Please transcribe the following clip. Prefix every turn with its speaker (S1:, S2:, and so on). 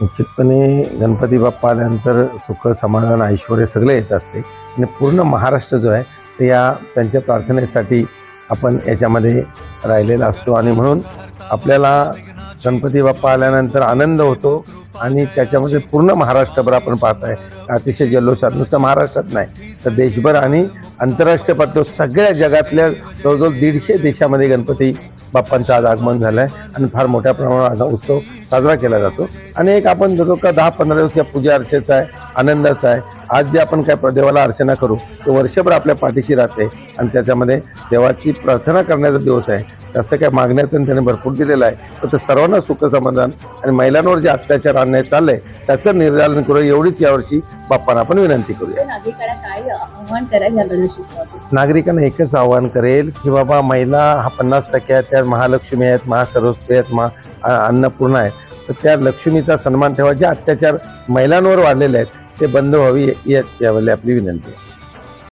S1: निश्चितपणे गणपती बाप्पा आल्यानंतर सुख समाधान ऐश्वर सगळे येत असते. आणि पूर्ण महाराष्ट्र जो आहे ते या त्यांच्या प्रार्थनेसाठी आपण याच्यामध्ये राहिलेला असतो. आणि म्हणून आपल्याला गणपती बाप्पा आल्यानंतर आनंद होतो आणि त्याच्यामध्ये पूर्ण महाराष्ट्रभर आपण पाहताय अतिशय जल्लोषात नुसतं महाराष्ट्रात नाही तर देशभर आणि आंतरराष्ट्रीय पातळीवर सगळ्या जगातल्या जवळजवळ दीडशे देशामध्ये गणपती बाप्पांचं आज आगमन झालं आहे आणि फार मोठ्या प्रमाणात हा उत्सव साजरा केला जातो. आणि एक आपण धरतो का दहा पंधरा दिवस या पूजा अर्चेचा आहे आनंदाचा आहे. आज जे आपण काय देवाला अर्चना करू ते वर्षभर आपल्या पाठीशी राहते आणि त्याच्यामध्ये देवाची प्रार्थना करण्याचा दिवस आहे. जास्त काय मागण्याचं त्याने भरपूर दिलेलं आहे. तर ते सर्वांना सुख समाधान आणि महिलांवर जे अत्याचार अन्याय चाललंय त्याचं निर्धारण करू एवढीच यावर्षी बाप्पांना आपण विनंती करूया.
S2: नागरिकांना
S1: एकच आवाहन करेल की बाबा महिला हा पन्नास टक्के आहेत त्या महालक्ष्मी आहेत महासरस्वती आहेत महा अन्नपूर्णा आहेत. तर त्या लक्ष्मीचा सन्मान ठेवा. जे अत्याचार महिलांवर वाढलेले आहेत ते बंद व्हावी याच यावेळी आपली विनंती आहे.